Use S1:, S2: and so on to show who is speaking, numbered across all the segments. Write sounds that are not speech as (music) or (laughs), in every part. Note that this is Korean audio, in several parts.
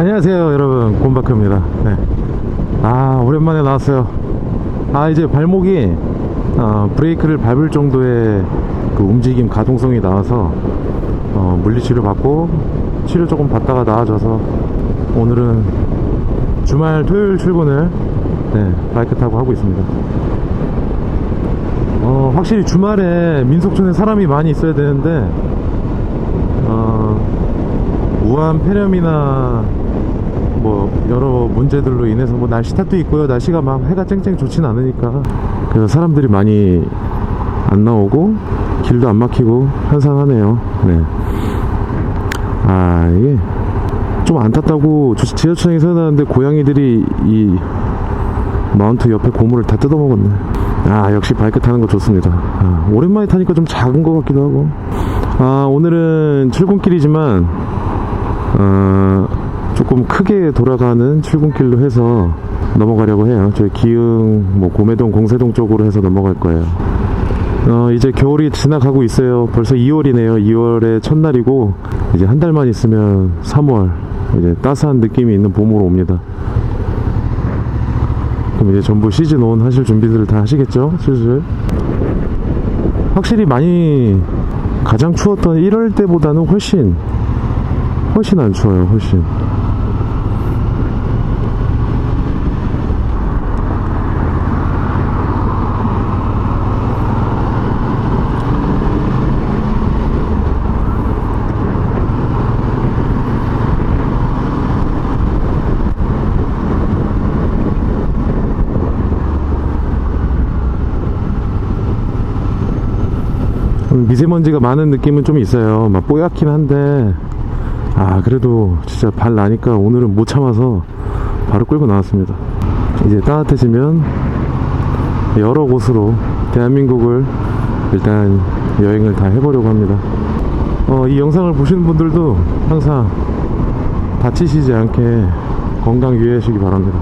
S1: 안녕하세요 여러분. 곰바크입니다. 네. 아 오랜만에 나왔어요. 아 이제 발목이 어, 브레이크를 밟을 정도의 그 움직임 가동성이 나와서 어, 물리치료 받고 치료 조금 받다가 나아져서 오늘은 주말 토요일 출근을 네, 바이크 타고 하고 있습니다. 어, 확실히 주말에 민속촌에 사람이 많이 있어야 되는데 어, 우한 폐렴이나 뭐 여러 문제들로 인해서 뭐 날씨 탓도 있고요. 날씨가 막 해가 쨍쨍 좋진 않으니까 그래서 사람들이 많이 안 나오고 길도 안 막히고 한산하네요. 네. 아 이게 좀안 탔다고 저- 지하철장에 서놨는데 고양이들이 이 마운트 옆에 고무를 다 뜯어먹었네. 아 역시 바이크 타는 거 좋습니다. 아, 오랜만에 타니까 좀 작은 것 같기도 하고. 아 오늘은 출근길이지만 어, 조금 크게 돌아가는 출근길로 해서 넘어가려고 해요. 저희 기흥, 뭐 고매동, 공세동 쪽으로 해서 넘어갈 거예요. 어, 이제 겨울이 지나가고 있어요. 벌써 2월이네요. 2월의 첫날이고 이제 한 달만 있으면 3월 이제 따스한 느낌이 있는 봄으로 옵니다. 그럼 이제 전부 시즌 온 하실 준비들을 다 하시겠죠? 슬슬. 확실히 많이 가장 추웠던 1월 때보다는 훨씬 훨씬 안 추워요 훨씬 미세먼지가 많은 느낌은 좀 있어요. 막 뽀얗긴 한데. 아 그래도 진짜 발 나니까 오늘은 못 참아서 바로 끌고 나왔습니다. 이제 따뜻해지면 여러 곳으로 대한민국을 일단 여행을 다 해보려고 합니다. 어, 이 영상을 보시는 분들도 항상 다치시지 않게 건강 유의하시기 바랍니다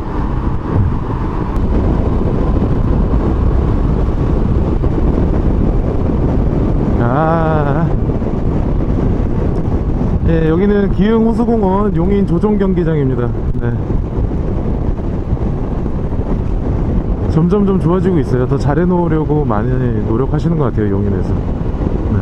S1: 아 예, 여기는 기흥 호수공원 용인 조종 경기장입니다. 네. 점점 좀 좋아지고 있어요. 더 잘해 놓으려고 많이 노력하시는 것 같아요, 용인에서. 네.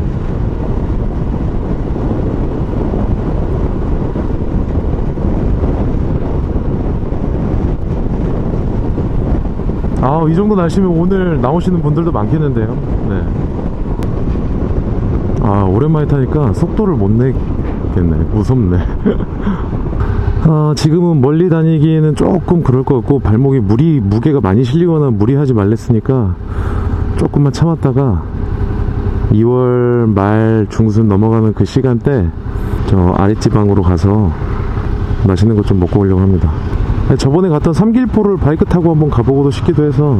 S1: 아, 이 정도 날씨면 오늘 나오시는 분들도 많겠는데요. 네. 아 오랜만에 타니까 속도를 못 내 겠네. 무섭네. (laughs) 아, 지금은 멀리 다니기에는 조금 그럴 것 같고 발목이 무리 무게가 많이 실리거나 무리하지 말랬으니까 조금만 참았다가 2월 말 중순 넘어가는 그 시간대 저 아랫지방으로 가서 맛있는 것 좀 먹고 오려고 합니다. 저번에 갔던 삼길포를 바이크 타고 한번 가보고도 싶기도 해서.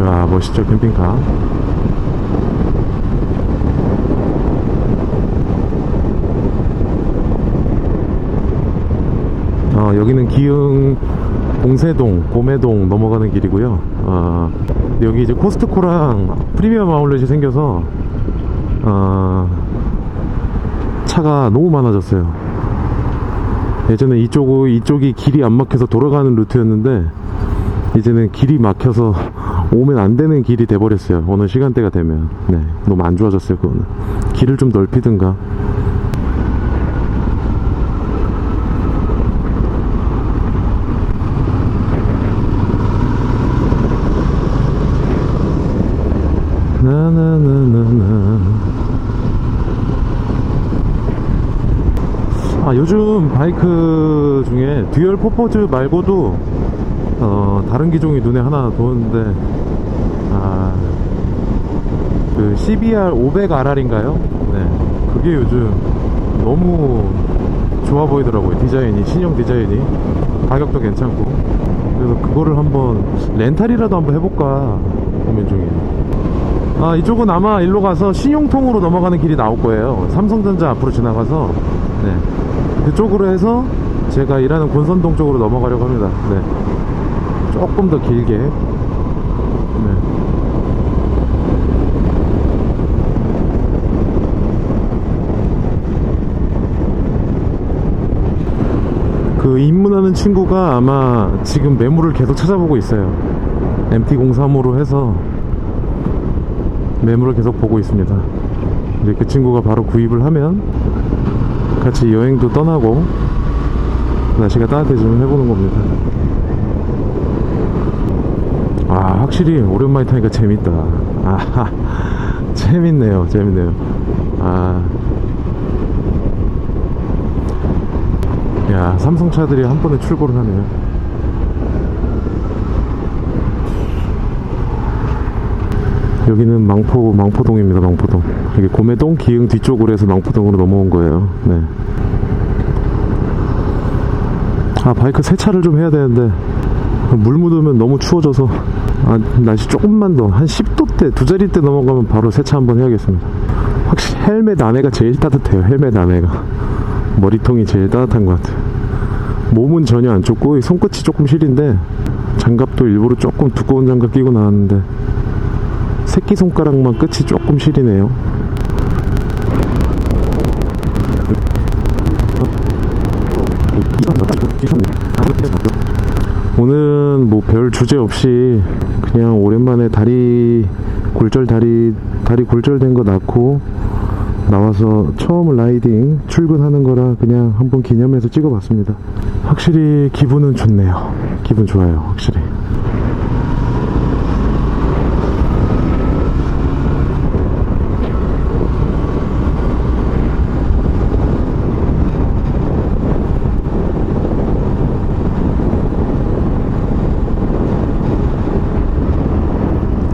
S1: 야 멋있죠 캠핑카 어, 여기는 기흥 봉세동 고매동 넘어가는 길이고요 어, 여기 이제 코스트코랑 프리미엄 아울렛이 생겨서 어, 차가 너무 많아졌어요 예전에 이쪽, 이쪽이 길이 안 막혀서 돌아가는 루트였는데 이제는 길이 막혀서 오면 안 되는 길이 돼버렸어요. 어느 시간대가 되면. 네. 너무 안 좋아졌어요, 그거는. 길을 좀 넓히든가. 나나나나나. 아, 요즘 바이크 중에 듀얼 포포즈 말고도 어, 다른 기종이 눈에 하나 도는데 아, 그 CBR 500RR인가요? 네, 그게 요즘 너무 좋아 보이더라고요. 디자인이 신형 디자인이 가격도 괜찮고 그래서 그거를 한번 렌탈이라도 한번 해볼까 고민 중이에요. 아 이쪽은 아마 일로 가서 신용통으로 넘어가는 길이 나올 거예요. 삼성전자 앞으로 지나가서 네 이쪽으로 해서 제가 일하는 곤선동 쪽으로 넘어가려고 합니다. 네. 조금 더 길게. 네. 그 입문하는 친구가 아마 지금 매물을 계속 찾아보고 있어요. MT-03으로 해서 매물을 계속 보고 있습니다. 이제 그 친구가 바로 구입을 하면 같이 여행도 떠나고 날씨가 따뜻해지면 해보는 겁니다. 아 확실히 오랜만에 타니까 재밌다. 아 (laughs) 재밌네요, 재밌네요. 아. 야 삼성차들이 한 번에 출고를 하네요 여기는 망포 망포동입니다 망포동. 이게 고매동 기흥 뒤쪽으로 해서 망포동으로 넘어온 거예요. 네. 아 바이크 세차를 좀 해야 되는데 물 묻으면 너무 추워져서 아, 날씨 조금만 더 한 10도대 두 자릿대 넘어가면 바로 세차 한번 해야겠습니다. 확실히 헬멧 안에가 제일 따뜻해요 헬멧 안에가. 머리통이 제일 따뜻한 것 같아요. 몸은 전혀 안이 손끝이 조금 시린데 장갑도 일부러 조금 두꺼운 장갑 끼고 나왔는데 새끼손가락만 끝이 조금 시리네요 오늘은 뭐 별 주제 없이 그냥 오랜만에 다리 골절 다리 다리 골절된 거 낳고 나와서 처음 라이딩 출근하는 거라 그냥 한번 기념해서 찍어봤습니다. 확실히 기분은 좋네요. 기분 좋아요, 확실히.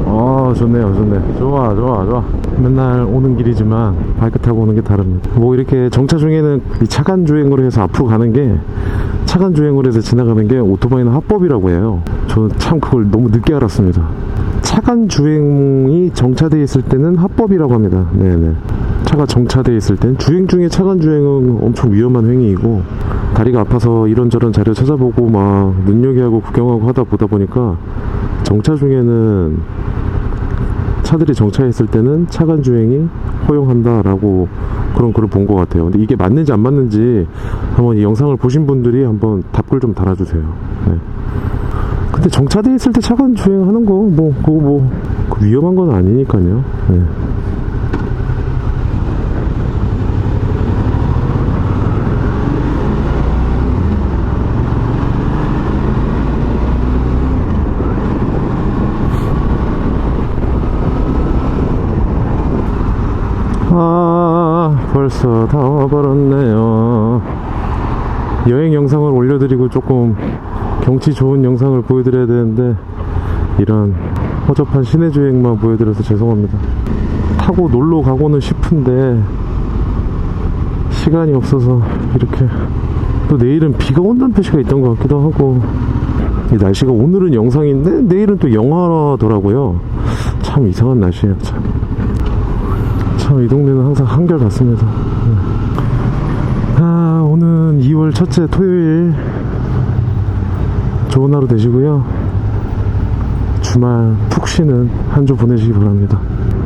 S1: 어 좋네요 좋아 좋아 좋아. 맨날 오는 길이지만 바이크 타고 오는 게 다릅니다. 뭐 이렇게 정차 중에는 이 차간 주행으로 해서 앞으로 가는 게 차간 주행으로 해서 지나가는 게 오토바이는 합법이라고 해요. 저는 참 그걸 너무 늦게 알았습니다. 차간 주행이 정차되어 있을 때는 합법이라고 합니다. 네네. 차가 정차되어 있을 땐 주행 중에 차간 주행은 엄청 위험한 행위이고 다리가 아파서 이런저런 자료 찾아보고 막 눈여겨하고 구경하고 하다 보다 보니까 정차 중에는 차들이 정차했을 때는 차간 주행이 허용한다라고 그런 글을 본 것 같아요. 근데 이게 맞는지 안 맞는지 한번 이 영상을 보신 분들이 한번 답글 좀 달아주세요. 네. 근데 정차돼 있을 때 차간 주행하는 거 뭐 그거 뭐 위험한 건 아니니까요. 네. 아 벌써 다 와버렸네요. 여행 영상을 올려드리고 조금 경치 좋은 영상을 보여드려야 되는데 이런 허접한 시내 주행만 보여드려서 죄송합니다. 타고 놀러 가고는 싶은데 시간이 없어서 이렇게 또 내일은 비가 온다는 표시가 있던 것 같기도 하고 이 날씨가 오늘은 영상인데 내일은 또 영하더라고요. 참 이상한 날씨예요 참 참 이 동네는 항상 한결 같습니다. 네. 아, 오늘 2월 첫째 토요일 좋은 하루 되시고요. 주말 푹 쉬는 한 주 보내시기 바랍니다.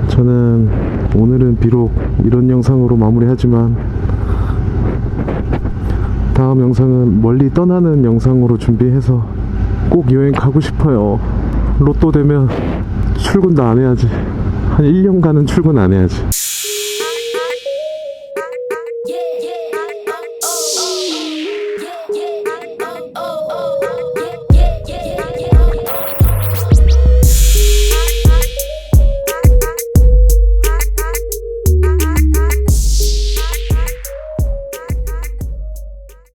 S1: 저는 오늘은 비록 이런 영상으로 마무리하지만 다음 영상은 멀리 떠나는 영상으로 준비해서 꼭 여행 가고 싶어요. 로또 되면 출근 다안 해야지. 한 1년간은 출근 안 해야지.